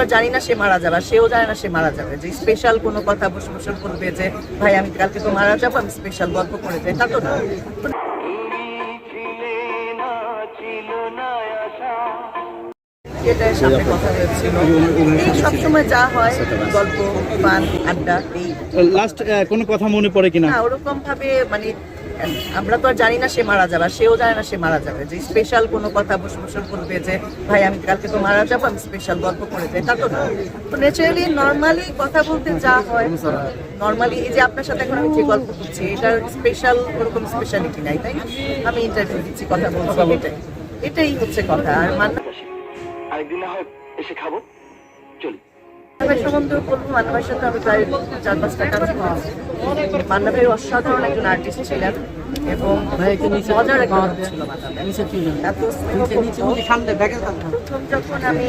আর জানি না সে মারা যাবে সেও জানে না সে মারা যাবে। যে স্পেশাল কোনো কথা বসে বসে বলবে যে ভাই আমি কালকে তো মারা যাব আমি স্পেশাল গল্প করে যাই। তা তো না। এটার সামনে কথা হয়েছিল। এই সবসময় যা হয় গল্প পান আড্ডা এই। লাস্ট কোনো কথা মনে পড়ে কিনা? ওরকম ভাবে মানে আমরা তো আর জানি না সে মারা যাবে আর সেও জানে না সে মারা যাবে। যে স্পেশাল কোনো কথা বসে বলবে যে ভাই আমি কালকে তো মারা যাব আমি স্পেশাল গল্প করে যাই তা তো না। তো ন্যাচারালি নর্মালি কথা বলতে যা হয় নর্মালি এই যে আপনার সাথে এখন আমি যে গল্প করছি এটার স্পেশাল ওরকম স্পেশালিটি নাই তাই আমি ইন্টারভিউ দিচ্ছি কথা বলছি এটাই এটাই হচ্ছে কথা। আর মান্না আরেকদিন না হয় এসে খাব। চলি। মান্না সম্বন্ধে বলব মান্না সাথে আমি প্রায় চার পাঁচটা কাজ করেছি মান্না অসাধারণ একজন আর্টিস্ট ছিলেন। এবং মজার একটা ছিল এত প্রথম যখন আমি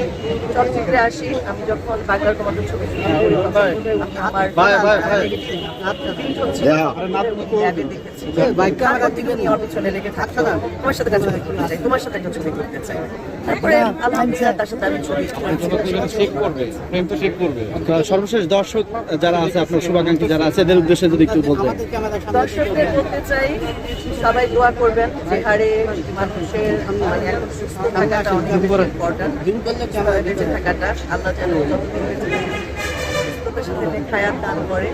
চলচ্চিত্রে আসি আমি যখন বাংলার কমান্ডার ছবি শুরু করি, তখন আমার print হচ্ছিল। অ্যাডে দেখেছি। তারপর থেকে উনি আমার পিছনে লেগে থাকতো না তোমার সাথে একটা করতে চাই তোমার সাথে একটা ছবি করতে চাই। তারপরে আলহামদুলিল্লাহ তার সাথে আমি ছবি সর্বশেষ দর্শক যারা আছে আপনার শুভাকাঙ্ক্ষী যারা আছে এদের উদ্দেশ্যে যদি একটু বলতেন। দর্শকদের বলতে চাই সবাই দোয়া করবেন যে হারে মানুষের মানে সুস্থ থাকাটা অনেক ইম্পর্টেন্ট বেঁচে থাকাটা আল্লাহ যেন দান করে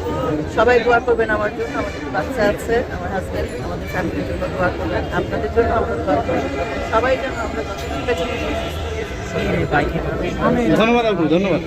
সবাই দোয়া করবেন আমার জন্য আমার কিছু বাচ্চা আছে আমার হাজব্যান্ড আমাদের ফ্যামিলির জন্য দোয়া করবেন আপনাদের জন্য আমরা দোয়া করবেন সবাই যেন আমরা ধন্যবাদ ধন্যবাদ